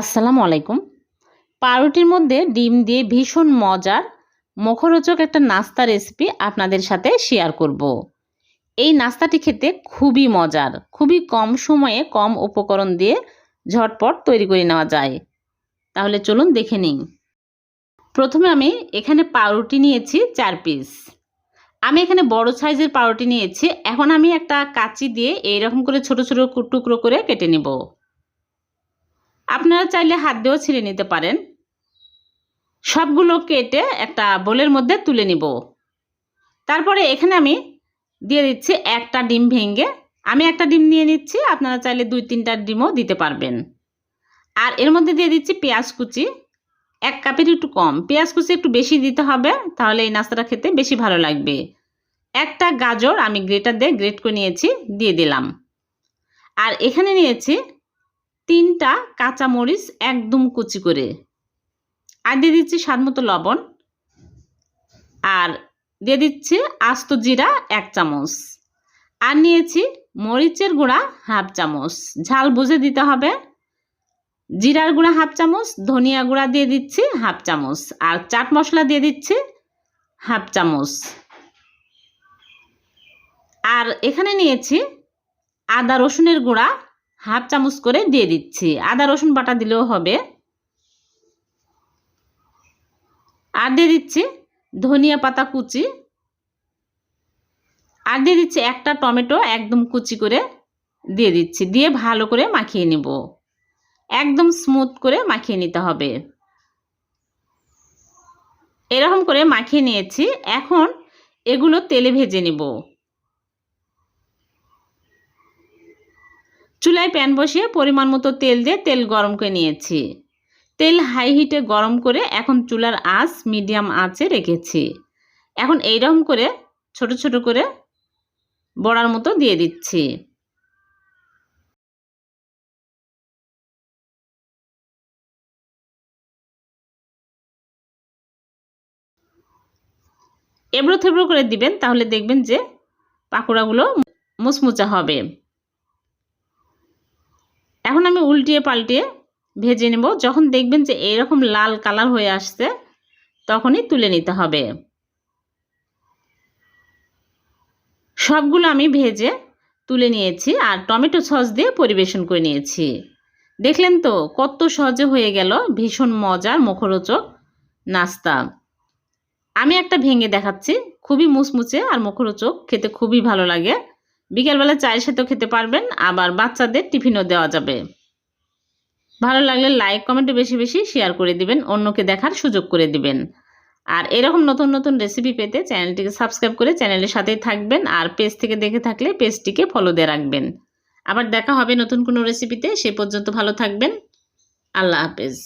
আসসালামু আলাইকুম। পাউরুটির মধ্যে ডিম দিয়ে ভীষণ মজার, মুখরোচক একটা নাস্তা রেসিপি আপনাদের সাথে শেয়ার করব। এই নাস্তাটি খেতে খুবই মজার, খুবই কম সময়ে কম উপকরণ দিয়ে ঝটপট তৈরি করে নেওয়া যায়। তাহলে চলুন দেখে নিই। প্রথমে আমি এখানে পাউরুটি নিয়েছি চার পিস আমি এখানে বড় সাইজের পাউরুটি নিয়েছি। এখন আমি একটা কাঁচি দিয়ে এইরকম করে ছোট ছোট টুকরো করে কেটে নেব। আপনারা চাইলে হাত দিয়েও ছিঁড়ে নিতে পারেন। সবগুলো কেটে একটা বোলের মধ্যে তুলে নিব। তারপরে এখানে আমি দিয়ে দিচ্ছি একটা ডিম ভেঙে। আমি একটা ডিম নিয়ে নিচ্ছি, আপনারা চাইলে দুই তিনটা ডিমও দিতে পারবেন। আর এর মধ্যে দিয়ে দিচ্ছি পেঁয়াজ কুচি। এক কাপের একটু কম। পেঁয়াজ কুচি একটু বেশি দিতে হবে, তাহলে এই নাস্তাটা খেতে বেশি ভালো লাগবে। একটা গাজর আমি গ্রেটার দিয়ে গ্রেট করে নিয়েছি, দিয়ে দিলাম। আর এখানে নিয়েছি তিনটা কাঁচামরিচ একদম কুচি করে। আর দিয়ে দিচ্ছি স্বাদ মতো লবণ। আর দিয়ে দিচ্ছি আস্ত জিরা এক চামচ। আর নিয়েছি মরিচের গুঁড়া হাফ চামচ। ঝাল বুঝে দিতে হবে। জিরার গুঁড়া হাফ চামচ, ধনিয়া গুঁড়া দিয়ে দিচ্ছি হাফ চামচ। আর চাট মশলা দিয়ে দিচ্ছি হাফ চামচ। আর এখানে নিয়েছি আদা রসুনের গুঁড়া হাফ চামচ করে দিয়ে দিচ্ছি। আদা, রসুন বাটা দিলেও হবে। আর দিয়ে দিচ্ছি ধনিয়া পাতা কুচি। আর দিয়ে দিচ্ছি একটা টমেটো একদম কুচি করে দিয়ে দিচ্ছি। দিয়ে ভালো করে মাখিয়ে নিব। একদম স্মুথ করে মাখিয়ে নিতে হবে। এরকম করে মাখিয়ে নিয়েছি। এখন এগুলো তেলে ভেজে নিব। চুলায় প্যান বসিয়ে পরিমাণ মতো তেল দিয়ে তেল গরম করে নিয়েছি। তেল হাই হিটে গরম করে এখন চুলার আঁচ মিডিয়াম আঁচে রেখেছি। এখন এইরকম করে ছোট ছোট করে বড়ার মতো দিয়ে দিচ্ছি। এবড়ো থেবড়ো করে দিবেন, তাহলে দেখবেন যে পাকোড়াগুলো মুচমুচা হবে। এখন আমি উল্টিয়ে পাল্টিয়ে ভেজে নেব। যখন দেখবেন যে এরকম লাল কালার হয়ে আসছে, তখনই তুলে নিতে হবে। সবগুলো আমি ভেজে তুলে নিয়েছি আর টমেটো সস দিয়ে পরিবেশন করে নিয়েছি। দেখলেন তো কত সহজে হয়ে গেল ভীষণ মজার মুখরোচক নাস্তা। আমি একটা ভেঙে দেখাচ্ছি, খুবই মুচমুচে আর মুখরোচক, খেতে খুবই ভালো লাগে। বিকেলবেলা চায়ের সাথেও খেতে পারবেন, আবার বাচ্চাদের টিফিনও দেওয়া যাবে। ভালো লাগলে লাইক কমেন্টে বেশি বেশি শেয়ার করে দিবেন, অন্যকে দেখার সুযোগ করে দিবেন। আর এরকম নতুন নতুন রেসিপি পেতে চ্যানেলটিকে সাবস্ক্রাইব করে চ্যানেলের সাথেই থাকবেন, আর পেজ থেকে দেখে থাকলে পেজটিকে ফলো দিয়ে রাখবেন। আবার দেখা হবে নতুন কোনো রেসিপিতে সে পর্যন্ত ভালো থাকবেন। আল্লাহ হাফেজ।